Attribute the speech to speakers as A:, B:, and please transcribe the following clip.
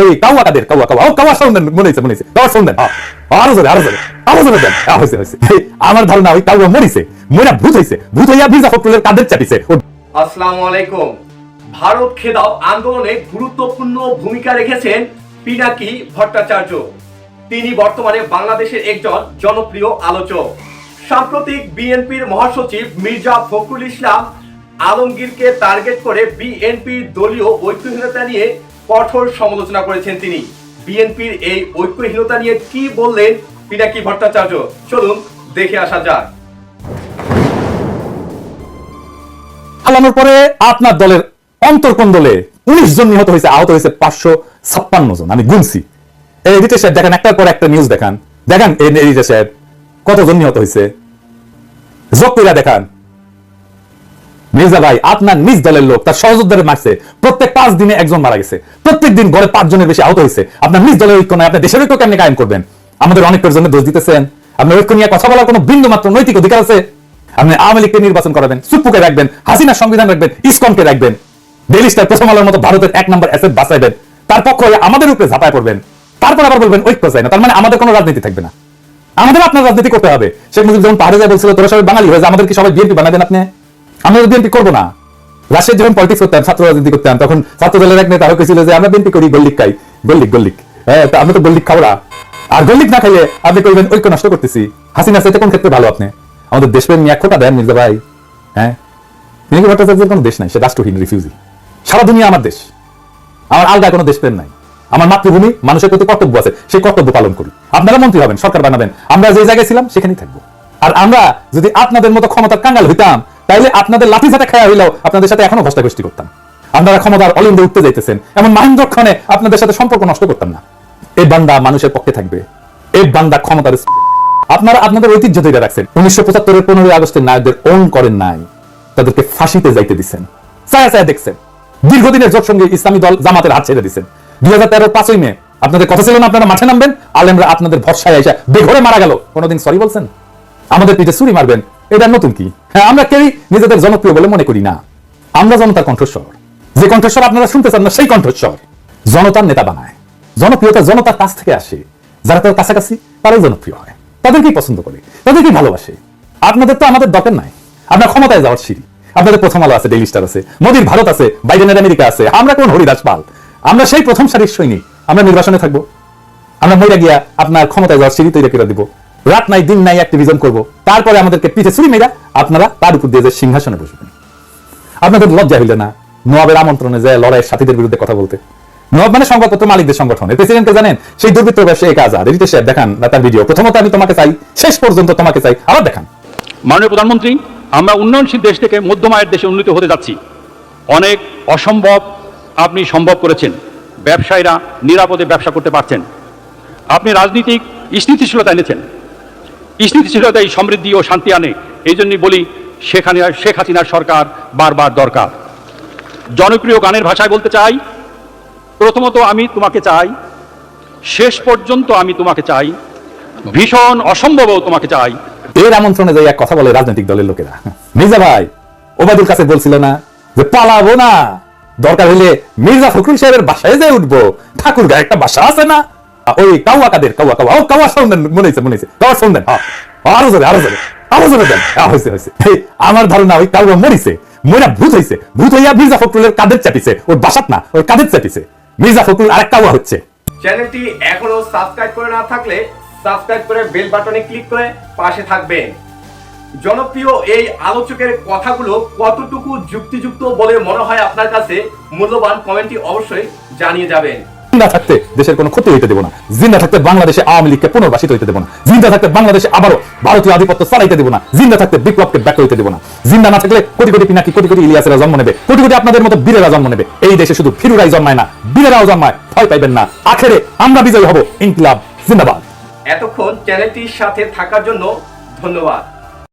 A: ওই কাওয়া কাদের? কাওয়া কাওয়া ও কাওয়া। আরও জোরে আরও জোরে। আরও জোরে দেন। আমার ধারণা ওই কাওয়া মরিছে। মরা ভূত ভূত হইয়া ফখরুলের কাদের চাপিছে?
B: আসসালামু আলাইকুম। ভারত খেদাও আন্দোলনে গুরুত্বপূর্ণ ভূমিকা রেখেছেন পিনাকি ভট্টাচার্য। তিনি বর্তমানে বাংলাদেশের একজন জনপ্রিয় আলোচক। সাম্প্রতিক বিএনপির মহাসচিব মির্জা ফখরুল ইসলাম আলমগীরকে টার্গেট করে বিএনপির দলীয় ঐক্যহীনতা নিয়ে কঠোর সমালোচনা করেছেন তিনি। বিএনপির এই ঐক্যহীনতা নিয়ে কি বললেন পিনাকি ভট্টাচার্য? চলুন দেখে আসা যাক।
A: চালানোর পরে আপনার দলের অন্তর্কোণ দলে উনিশ জন নিহত হয়েছে, আহত হয়েছে পাঁচশো ছাপ্পান্ন জন। আমি গুনছি। এই এডিটর সাহেব দেখেন, একটার পর একটা নিউজ দেখান। দেখেন এই এডিটর সাহেব কতজন নিহত হয়েছে। যোগ কইরা দেখান। মির্জা ভাই আপনার নিজ দলের লোক তার সহযোদ্ধারে মারছে। প্রত্যেক পাঁচ দিনে একজন মারা গেছে। প্রত্যেক দিন গড়ে জনের বেশি আহত হয়েছে। আপনার নিজ দলের ঐক্য নয় আপনার দেশের ঐক্য কেমনি কায়েম করবেন? আমাদের অনেক জন্য দোষ দিতেছেন। আপনার ঐক্য নিয়ে কথা বলার কোনো বিন্দু মাত্র নৈতিক অধিকার আছে? আপনি আওয়ামী লীগকে নির্বাচন করাবেন সুপ্পুকে রাখবেন হাসিনার সংবিধান রাখবেন ইসকনকে রাখবেন। ডেলি স্টার প্রথম আলোর মতো ভারতের এক নম্বর অ্যাসেট বাঁচাইবেন তার পক্ষ হয়ে আমাদের উপরে ঝাঁপায় পড়বেন। তারপর আবার বলবেন ঐক্য চাই না। তার মানে আমাদের কোনো রাজনীতি থাকবে না। আমাদের আপনার রাজনীতি করতে হবে। শেখ মুজিব যখন পাহাড়ে যায় বলছিল তোরা সবাই বাঙালি হয়ে যা, আমাদের কি সবাই বিএনপি বানাবেন আপনি। আমরা বিএনপি করব না, রাশিয়ার যখন পলিটিক্স করতাম ছাত্র রাজনীতি করতাম, তখন ছাত্র দলের এক নেতা ছিল যে, আমরা বিএনপি করি গল্লিক খাই গল্লিক গল্লিক হ্যাঁ আমরা তো গল্লিক খাওয়া আর গল্লিক না খাইলে আপনি কইবেন, ঐক্য নষ্ট করতেছি। হাসিনা চাইতে কোন ক্ষেত্রে ভালো আপনি? আমাদের দেশপ্রেম নিয়ে খোটা দেন, মির্জা ভাই। হ্যাঁ? মিনিকি ভট্টাচার্যের কোনো দেশ নাই? সে রাষ্ট্রহীন রিফিউজি সারা দুনিয়া আমার দেশ। আমার আলাদা কোনো দেশপ্রেম নাই। আমার মাতৃভূমি, মানুষের প্রতি কর্তব্য আছে, সেই কর্তব্য পালন করি। আপনারা মন্ত্রী হবেন, সরকার বানাবেন। আমরা যে জায়গায় ছিলাম, সেখানেই থাকব। আর আমরা যদি আপনাদের মতো ক্ষমতার কাঙ্গাল হইতাম তাহলে আপনাদের লাঠি সাথে খাওয়া হইলেও আপনাদের সাথে এখনও ঘষ্টাঘষ্টি করতাম। আপনারা ক্ষমতার অলিন্দে উঠতে যাইতেছেন। এমন মাহেন্দ্রক্ষণে আপনাদের সাথে সম্পর্ক নষ্ট করতাম না। এই বান্দা মানুষের পক্ষে থাকবে। এই বান্দা ক্ষমতার আপনারা আপনাদের ঐতিহ্য ধরে রাখছেন। উনিশশো পঁচাত্তরের পনেরোই আগস্টের নায়কদের ওন করেন নাই। তাদেরকে ফাঁসিতে যাইতে দিচ্ছেন ছায়া ছায়া দেখছেন। দীর্ঘদিনের জোট সঙ্গে ইসলামী দল জামাতের হাত ছেড়ে দিচ্ছেন দুই হাজার তেরো পাঁচই মে। আপনাদের কথা ছিল না, আপনারা মাঠে নামবেন। আলেমরা আপনাদের ভরসায় এসে বেঘরে মারা গেল। কোনোদিন সরি বলছেন? আমাদের পিঠে ছুরি মারবেন, এটা নতুন কি? হ্যাঁ আমরা কেউই নিজেদের জনপ্রিয় বলে মনে করি না। আমরা জনতার কণ্ঠস্বর। যে কণ্ঠস্বর আপনারা শুনতে চান না, সেই কণ্ঠস্বর। জনতার নেতা বানায়। জনপ্রিয়তা জনতার কাছ থেকে আসে। যারা তার কাছাকাছি, তারাই জনপ্রিয় হয়। তাদেরকেই পছন্দ করে? তাদেরকেই ভালোবাসে? আপনাদের তো আমাদের দরকার নাই। আপনার ক্ষমতায় যাওয়ার সিঁড়ি। আপনাদের প্রথম আলো আছে ডেইলি স্টার আছে। মোদির ভারত আছে, বাইডেনের আমেরিকা আছে। আমরা কোন হরিদাস পাল। আমরা সেই প্রথম সারির সৈনিক। আমরা নির্বাচনে থাকব। আমরা মহিলা গিয়া আপনার ক্ষমতায় যাওয়ার সিঁড়ি তৈরি করে দিব। রাত নাই, দিন নাই অ্যাক্টিভিজম করব। তারপরে আমাদেরকে পিঠে ছুরি মেয়েরা আপনারা তার উপর দিয়ে যে সিংহাসনে বসবেন। আপনাদের লজ্জা হইলে না? নোয়াবের আমন্ত্রণে যায় লড়াইয়ের সাথীদের বিরুদ্ধে কথা বলতে। নোয়াব মানে সংবাদপত্র মালিকদের সংগঠন। প্রেসিডেন্টকে জানেন? সেই দুর্বৃত্ত ব্যবসায়ী এক আজাদ। এডিটর সাহেব দেখান না তার ভিডিও। প্রথমত আমি তোমাকে চাই, শেষ পর্যন্ত তোমাকে চাই, আবার দেখান।
C: মাননীয় প্রধানমন্ত্রী, আমরা উন্নয়নশীল দেশ থেকে মধ্যম আয়ের দেশে উন্নীত হতে যাচ্ছি। অনেক অসম্ভব আপনি সম্ভব করেছেন। ব্যবসায়ীরা নিরাপদে ব্যবসা করতে পারছেন। আপনি রাজনীতিক স্থিতিশীলতা এনেছেন। স্থিতিশীলতা এই সমৃদ্ধি ও শান্তি আনে। এই জন্যই বলি, সেখানে শেখ হাসিনার সরকার বারবার দরকার। জনপ্রিয় গানের ভাষায় বলতে চাই, প্রথমত আমি তোমাকে চাই, শেষ পর্যন্ত আমি তোমাকে চাই, ভীষণ অসম্ভবও তোমাকে চাই।
A: এর আমন্ত্রণে যাই এক কথা বলে রাজনৈতিক দলের লোকেরা। মির্জা ভাই, ওবায়দুল কাছে বলছিল না যে পালাবো না। দরকার হলে মির্জা ফখরুল সাহেবের বাসায় যাই উঠবো। ঠাকুর গায়ে একটা বাসা আছে না? ওই কাওয়া কাদের? কাওয়া কাওয়া ও কাওয়া মনে মনে কাওয়া। আরও জোরে আরও জোরে আরও জোরে দেন। আমার ধারণা ওই কাউয়া মরিছে মরা ভূত হয়েছে ভূত হইয়া মির্জা ফখরুলের কাদের চাপিছে? ওর বাসাত না, ওর কাদের চাপিছে? মির্জা ফখরুল আরেক কাওয়া হচ্ছে।
B: চ্যানেলটি এখনও সাবস্ক্রাইব করে না থাকলে সাবস্ক্রাইব করে বেল বাটনে ক্লিক করে পাশে থাকবেন। জনপ্রিয় এই আলোচকের কথাগুলো কতটুকু যুক্তিযুক্ত বলে মনে হয় আপনার কাছে, মূল্যবান কমেন্টটি অবশ্যই জানিয়ে যাবেন।
A: জিন্দা থাকতে দেশের কোনো ক্ষতি হইতে দেবো না। জিন্দা থাকতে বাংলাদেশে আওয়ামী লীগকে পুনর্বাসিত হইতে দেবো না। জিন্দা থাকতে বাংলাদেশে আবারও ভারতীয় আধিপত্য চালাইতে দেবো না। জিন্দা থাকতে বিপ্লবকে ব্যাক হইতে দেবো না। জিন্দা না থাকলে কোটি কোটি পিনাকি, কোটি কোটি ইলিয়াসেরা জন্ম নেবে। কোটি কোটি আপনাদের মতো বীরেরা জন্ম নেবে। এই দেশে শুধু ফিরুরাই জন্মায় না, বীরেরাও জন্মায়। ভয় পাইবেন না। আখেরে আমরা বিজয়ী হব। ইনকিলাব, জিন্দাবাদ।
B: এতক্ষণ চ্যানেলটির সাথে থাকার জন্য ধন্যবাদ।